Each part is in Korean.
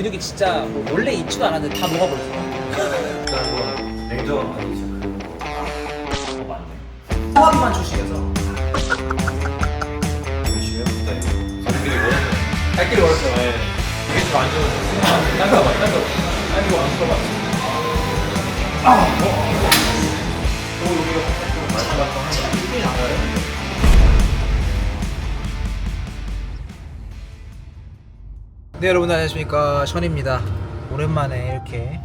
근육이 진짜 뭐 원래 있지도 않았는데 다 녹아버렸어. 일단 많이 시작해요. 어, 맞네. 호흡만 주시면서 보시면 일단 손길이 멀었어요. 갈 길이 멀었어. 네. 이게 좀안 좋은 딴거 봐, 딴 거. 딴 이거 안 써봐. 아, 어. 또 여기가 좀 말씀하신 힘이 나 네 여러분 안녕하십니까? 션입니다. 오랜만에 이렇게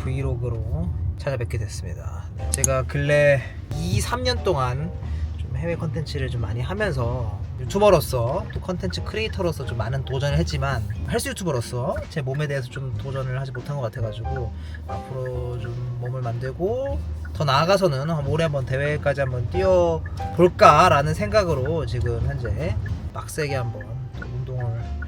브이로그로 찾아뵙게 됐습니다. 제가 근래 2, 3년 동안 좀 해외 컨텐츠를 좀 많이 하면서 유튜버로서 또 컨텐츠 크리에이터로서 좀 많은 도전을 했지만 헬스 유튜버로서 제 몸에 대해서 좀 도전을 하지 못한 것 같아가지고 앞으로 좀 몸을 만들고 더 나아가서는 한 올해 한번 대회까지 한번 뛰어볼까라는 생각으로 지금 현재 빡세게 한번 또 운동을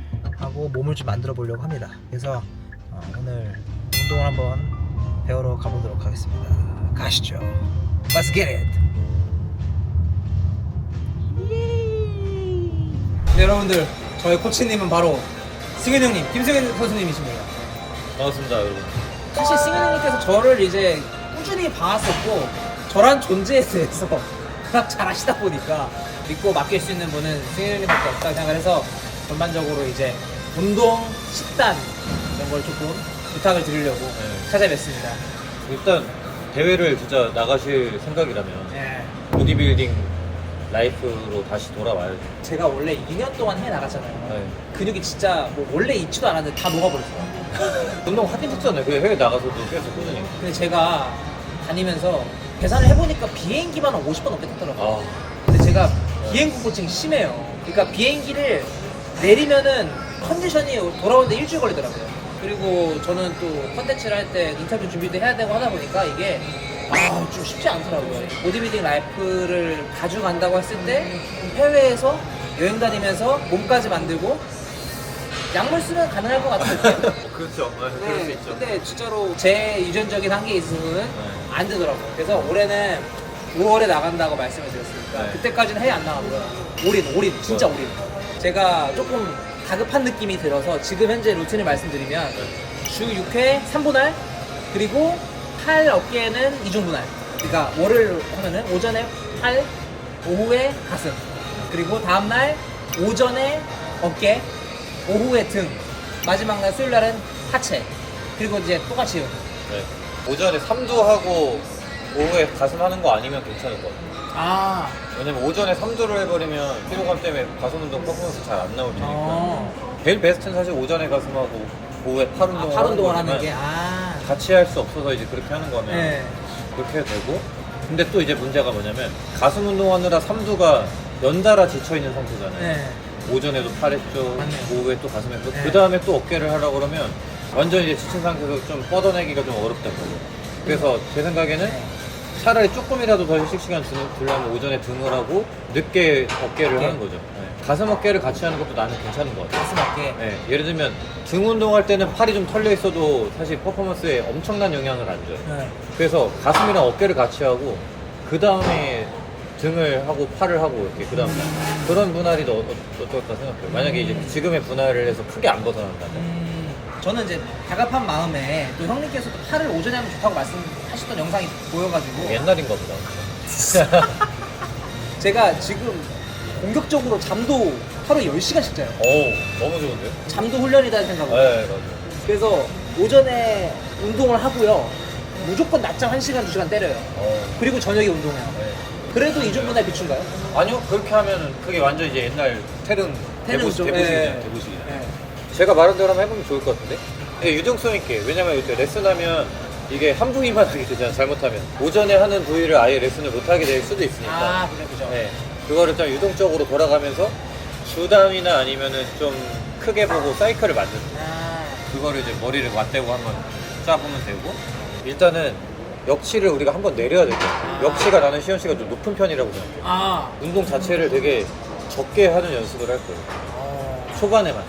하고 몸을 좀 만들어 보려고 합니다. 그래서 어, 오늘 운동을 한번 배우러 가보도록 하겠습니다. 가시죠. Let's get it. 네, 여러분들 저희 코치님은 바로 승현 형님, 김승현 선수님이십니다. 반갑습니다, 여러분. 사실 승현 형님께서 저를 이제 꾸준히 봐왔었고 저란 존재에 대해서 워낙 잘 아시다 보니까 믿고 맡길 수 있는 분은 승현 형님밖에 없다고 생각을 해서 전반적으로 이제 운동, 식단 이런 걸 조금 부탁을 드리려고 네. 찾아뵙습니다. 일단 대회를 진짜 나가실 생각이라면 네. 보디빌딩 라이프로 다시 돌아와야죠. 제가 원래 2년 동안 해 나갔잖아요. 네. 근육이 진짜 뭐 원래 있지도 않았는데 다 녹아버렸어요. 운동 하긴 했잖아요. 그 해외 나가서도 계속 꾸준히. 근데 제가 다니면서 계산을 해보니까 비행기만 한 50번 넘게 탔더라고요. 아, 근데 제가 비행 공포증이 심해요. 그러니까 비행기를 내리면은 컨디션이 돌아오는데 일주일 걸리더라고요. 그리고 저는 또 컨텐츠를 할 때 인터뷰 준비도 해야 되고 하다 보니까 이게 아, 좀 쉽지 않더라고요. 보디빌딩 라이프를 가져간다고 했을 때 해외에서 여행 다니면서 몸까지 만들고 약물 쓰면 가능할 것 같은데. 그렇죠. 네, 그럴 수 네, 있죠. 근데 진짜로 제 유전적인 한계에 있어서는 네. 안 되더라고요. 그래서 올해는 5월에 나간다고 말씀을 드렸으니까 네. 그때까지는 해외 안 나가고요. 올인, 올인, 진짜 네. 올인. 제가 조금 다급한 느낌이 들어서 지금 현재 루틴을 말씀드리면 주 6회 3분할 그리고 팔 어깨는 2중분할. 그러니까 뭐를 하면은 오전에 팔, 오후에 가슴. 그리고 다음날 오전에 어깨, 오후에 등. 마지막 날 수요일 날은 하체. 그리고 이제 똑같이 네. 오전에 3두 하고 오후에 가슴 하는 거 아니면 괜찮을 것 같아요. 아, 왜냐면 오전에 3두를 해버리면 피로감 때문에 가슴 운동 퍼포먼스 잘 안 나올 테니까. 어. 제일 베스트는 사실 오전에 가슴하고 오후에 팔 아, 운동을 팔 운동을 하는 거지만 게 아. 같이 할 수 없어서 이제 그렇게 하는 거면 네. 그렇게 해도 되고 근데 또 이제 문제가 뭐냐면 가슴 운동하느라 3두가 연달아 지쳐있는 상태잖아요 네. 오전에도 팔 했죠 맞네요. 오후에 또 가슴 했고 네. 그 다음에 또 어깨를 하려고 그러면 완전 이제 지친 상태에서 좀 뻗어내기가 좀 어렵다고 그래서 제 생각에는 네. 차라리 조금이라도 더 휴식 시간 주는, 주려면 오전에 등을 하고 늦게 어깨를 어깨. 하는 거죠 네. 가슴 어깨를 같이 하는 것도 나는 괜찮은 것 같아요 가슴 어깨. 네, 예를 들면 등 운동할 때는 팔이 좀 털려 있어도 사실 퍼포먼스에 엄청난 영향을 안 줘요. 네. 그래서 가슴이랑 어깨를 같이 하고 그 다음에 등을 하고 팔을 하고 이렇게 그 다음 날 그런 분할이 더 어- 어떨까 생각해요. 만약에 이제 지금의 분할을 해서 크게 안 벗어난다면 음, 저는 이제 다급한 마음에 또 형님께서도 팔을 오전에 하면 좋다고 말씀하셨던 영상이 보여가지고 옛날인가 보다. 제가 지금 공격적으로 잠도 하루에 10시간씩 자요. 오, 너무 좋은데요? 잠도 훈련이라는 생각으로. 네, 맞아요. 그래서 오전에 운동을 하고요. 무조건 낮잠 1시간, 2시간 때려요. 어, 그리고 저녁에 운동해요. 네. 그래도 이중분할 비춘가요? 아니요, 그렇게 하면은 그게 완전 이제 옛날 태릉 대부시, 좀, 대부시잖아요. 예. 대부시잖아요. 네. 제가 말한 대로 한번 해보면 좋을 것 같은데? 유동성 있게 왜냐면 이제 레슨하면 이게 한 부위만 하게 되잖아 잘못하면 오전에 하는 부위를 아예 레슨을 못하게 될 수도 있으니까 아, 그래, 그죠. 네. 그거를 좀 유동적으로 돌아가면서 주담이나 아니면은 좀 크게 보고 사이클을 만드는. 아, 그거를 이제 머리를 맞대고 한번 짜보면 되고 일단은 역치를 우리가 한번 내려야 되죠 역치가 나는 시현 씨가 좀 높은 편이라고 생각해요 아. 운동 자체를 되게 적게 하는 연습을 할 거예요 어. 초반에만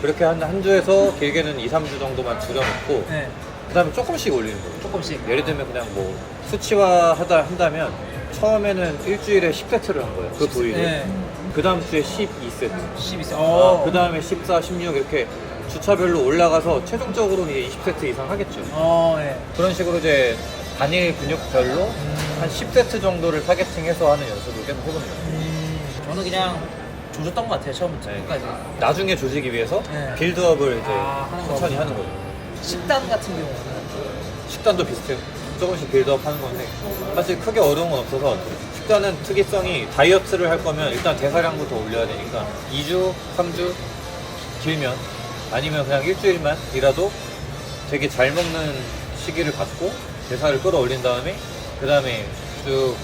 그렇게 한, 한 주에서 길게는 2, 3주 정도만 줄여놓고 네, 그 다음에 조금씩 올리는 거예요 조금씩. 예를 들면 그냥 뭐 수치화 하다 한다면 처음에는 일주일에 10세트를 한 거예요 그 부위를 네. 그 다음 주에 12세트 12세. 아, 어. 그 다음에 14, 16 이렇게 주차별로 올라가서 최종적으로는 이제 20세트 이상 하겠죠. 어, 예. 그런 식으로 이제 단일 근육별로 음. 한 10세트 정도를 타겟팅해서 하는 연습을 계속 해봅니다. 저는 그냥 조졌던 것 같아요, 처음부터 네. 끝까지. 나중에 조지기 위해서 네. 빌드업을 이제 아, 하는 천천히. 하는 거죠. 식단 같은 경우는 식단도 비슷해요. 조금씩 빌드업 하는 건데 사실 크게 어려운 건 없어서 식단은 특이성이 다이어트를 할 거면 일단 대사량부터 올려야 되니까 2주, 3주 길면 아니면 그냥 일주일만이라도 되게 잘 먹는 시기를 갖고 대사를 끌어올린 다음에 그 다음에 쭉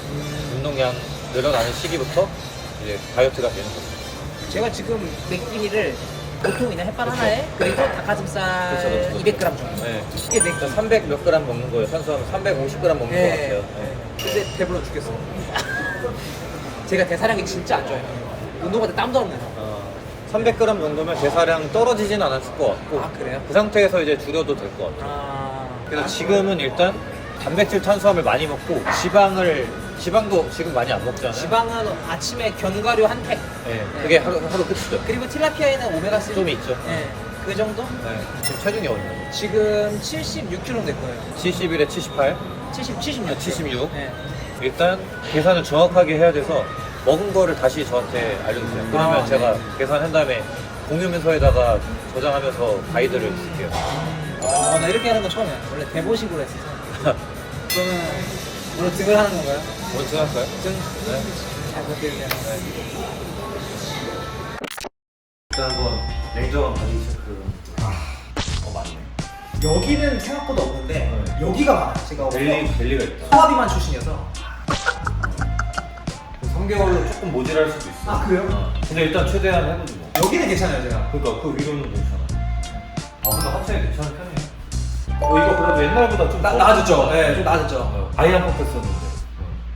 운동량 늘어나는 시기부터 이제 다이어트가 되는 거죠. 제가 지금 맥기니를 보통 그냥 햇반 하나에 그리고 닭가슴살 그쵸, 그쵸. 200g 정도. 네. 이게 맥 일단 300 몇 그램 먹는 거예요. 탄수화물 350g 먹는 네. 것 같아요. 네. 근데 배불러 죽겠어. 제가 대사량이 진짜 안 좋아요. 운동할 때 땀도 안 나요. 어, 300g 정도면 대사량 떨어지진 않았을 것 같고 아, 그래요? 그 상태에서 이제 줄여도 될 것 같아요. 아. 그래서 지금은 일단 단백질 탄수화물 많이 먹고 지방을 지방도 지금 많이 안 먹잖아요. 지방은 아침에 견과류 한 팩. 네, 그게 하루 하루 끝이죠. 그리고 틸라피아에는 오메가 3. 좀 있죠. 네. 그 정도? 네. 지금 체중이 얼마예요? 지금 76kg 될 거예요. 71에 78, 70, 76. 아, 76. 네. 일단 계산을 정확하게 해야 돼서 먹은 거를 다시 저한테 알려주세요. 그러면 아, 네. 제가 계산한 다음에 공유문서에다가 저장하면서 가이드를 쓸게요. 아, 나 이렇게 하는 건 처음이야. 원래 대보식으로 했었어. 그러면 오늘 등을 하는 건가요? 먼저 할까요? 등? 네. 잘 부탁드립니다. 일단 한번 냉정한 바디 체크. 어 맞네. 여기는 생각보다 없는데 네. 여기가 많아요. 제가 벨리 벨리가 있다. 소화비만 출신이어서 3개월로 조금 모질할 수도 있어. 아, 그래요? 어. 근데 일단 최대한 해보지 뭐. 여기는 괜찮아요 제가. 그러니까 그 위로는 괜찮아. 아 근데 확실히 괜찮은 편이에요. 어 이거 그래도 옛날보다 좀 나, 더- 나아졌죠? 네, 좀 나아졌죠. 어, 아예 안 뽑혔었는데.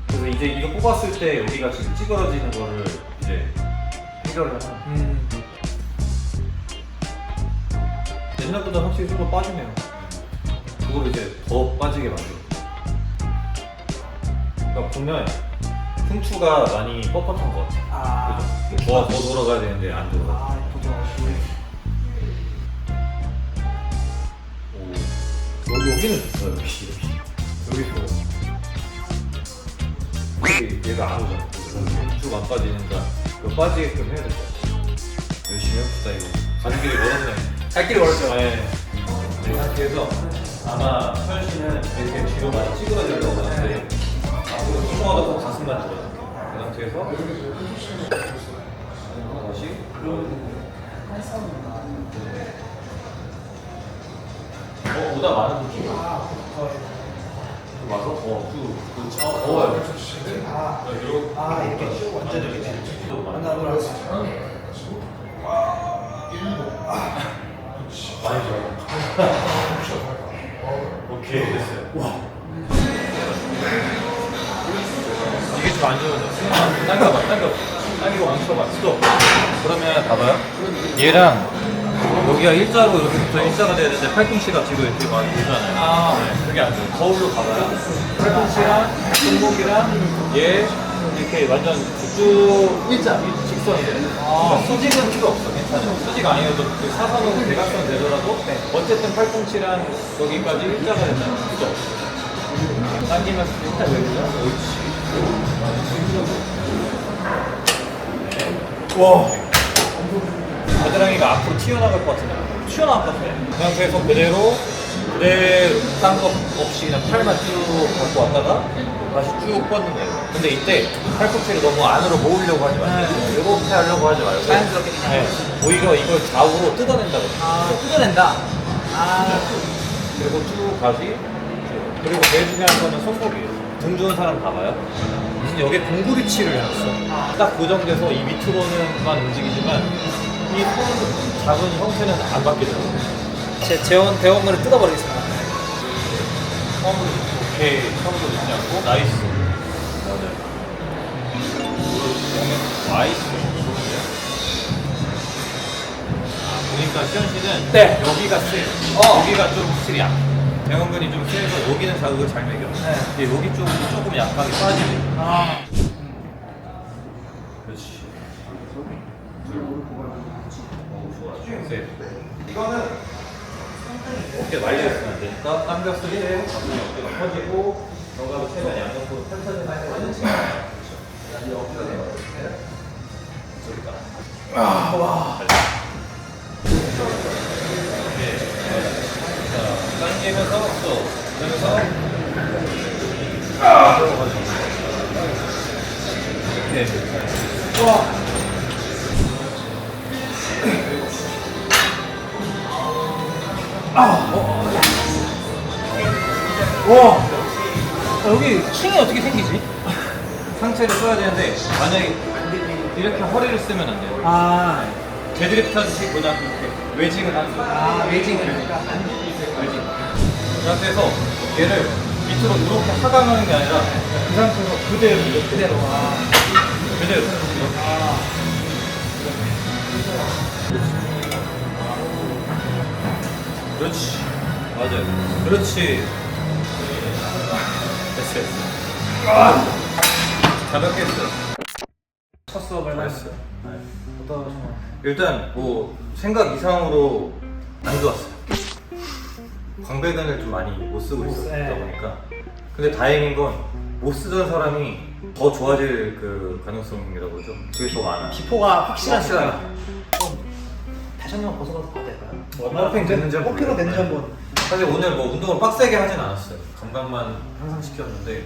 그래서 이제 이거 뽑았을 때 여기가 지금 찌그러지는 거를 이제 해결을 하는. 음. 옛날보다 확실히 좀 더 빠지네요. 그걸 이제 더 빠지게 만들어. 그러니까 보면 흉추가 많이 뻣뻣한 것 같아. 아. 그죠? 더, 더 돌아가야 되는데 안 돌아가. 아, 보죠. 오. 여기, 여기는 좋아요, 여기, 여기. 여기 좋아. 여기 얘가 안 오잖아. 흉추가 안 빠지니까 그거 빠지게끔 해야 될것 같아. 열심히 해봅시다, 이거. 가는 길이 멀었네. 갈 길이 멀었죠. 네. 이 상태에서 아마 현 씨는 이렇게 뒤로 많이 찌그러지려고 하는데 앞으로 뚱뚱하다 고 가슴만 들어요. 그 상태에서 다시 어 오다 많은 느낌. 와서 어쭉 그렇지. 어 더워요. 아, 이렇게 쭉 완전 여기네. 하나, 둘, 셋. 많이 좋아요. 오케이 됐어요. 와. 이게 좀 안 좋은데. 당겨봐, 당겨. 당기고 멈춰봐. 스톱. 그러면 봐봐요. 얘랑 여기가 일자로 이렇게 붙어 일자가 돼야 되는데 팔꿈치가 뒤로 이렇게 많이 돌잖아요. 아. 네, 그게 안 돼요. 거울로 봐봐요. 팔꿈치랑 손목이랑 얘 이렇게 완전 쭉 일자. 직선이 돼. 아. 그러니까 수직은 필요 없어. 괜찮아요. 수직 아니어도 그 사선으로 대각선 되더라도 어쨌든 팔꿈치랑 여기까지 일자가 된다. 그죠? 당기면서 일단 여기죠. 옳지. 와. 겨드랑이가 앞으로 튀어나갈 것 같은데. 튀어나갈 것 같아. 그 상태에서 그대로 그대로 딴거 없이 그냥 팔만 쭉 갖고 왔다가 다시 쭉 뻗는 거예요. 근데 이때 팔꿈치를 너무 안으로 모으려고 하지 마세요. 이렇게 하려고 하지 말고 자연스럽게 그냥. 네. 오히려 이걸 좌우로 뜯어낸다고. 아, 뜯어낸다. 아. 그리고 쭉 다시 그리고 제일 중요한 거는 손목이에요. 등 좋은 사람 봐봐요. 무슨 여기에 공구리치를 해놨어. 딱 고정돼서 이 밑으로는만 움직이지만 이 손 작은 형태는 안 바뀌더라고요. 제 재원 대원물을 뜯어버리겠습니다. 처음으로 오케이 처음으로 늦지 않고 나이스. 맞아요. 나이스. 아, 보니까 시현 씨는 네. 여기가 세. 어. 여기가 좀 확실히 약. 대원근이 좀 세서 여기는 자극을 잘 매겨. 네. 근데 여기 쪽은 조금 약하게 빠지네. 아. 그렇지. 둘. 오, 좋아. 셋. 이거는 어깨 말려있으면 안 되니까. 당겼을 때 가슴이 어깨가 펴지고 견갑이 최대한 양옆으로 펼쳐진 상태에서 이 어깨가 내려갈 때 저기다. 아, 와. 자, 당기면서 또 그러면서 아 이렇게 와. 와. 아, 여기 층이 어떻게 생기지? 상체를 써야 되는데 만약에 이렇게 허리를 쓰면 안 돼요. 아, 데드리프트 하듯이 그냥 이렇게 외직을 하는 거예요. 아 외징을 하니까. 외직. 그 상태에서 얘를 밑으로 이렇게 하강하는 게 아니라 그 상태에서 그대로 이렇게 그대로. 아. 그대로 이렇게. 그렇지. 맞아요. 그렇지. 됐어, 됐어. 아! 가볍게 했어. 첫 수업을 잘했어요. 어떠셨나요? 일단 뭐 생각 이상으로 안 좋았어요. 광배근을 좀 많이 못 쓰고 못 있었다 써, 네. 보니까. 근데 다행인 건 못 쓰던 사람이 더 좋아질 그 가능성이라고 그러죠. 그게 더 많아. 비포가 확실하시다. 확실하다. 번 벗어가서 봐도 될까요? 펌핑 되는지 한번 펌핑은 되는지 모르겠네. 한번. 사실 오늘 뭐 운동을 빡세게 하진 않았어요. 감각만 항상 시켰는데.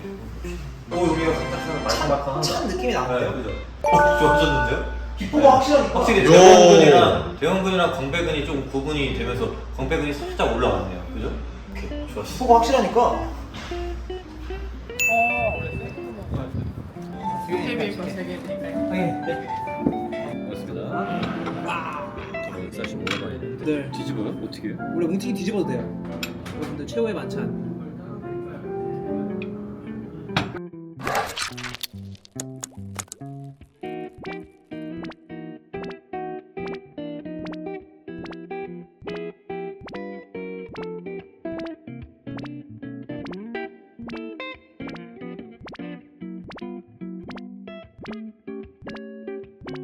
오 여기가 살짝 말캉말캉하다. 참 느낌이 네, 나는데요? 그죠. 어, 좋아졌는데요? 비포가 확실하니까. 확실히 요. 대원근이랑 대원근이랑 광배근이 좀 구분이 되면서 광배근이 살짝 올라왔네요. 그죠? 오케이, 좋았어. 비포가 확실하니까. 네. 그렇습니다. 더 145가 있는데 네. 뒤집어요? 어떻게 해요? 원래 뭉팅이 뒤집어도 돼요. 여러분들 최후의 만찬.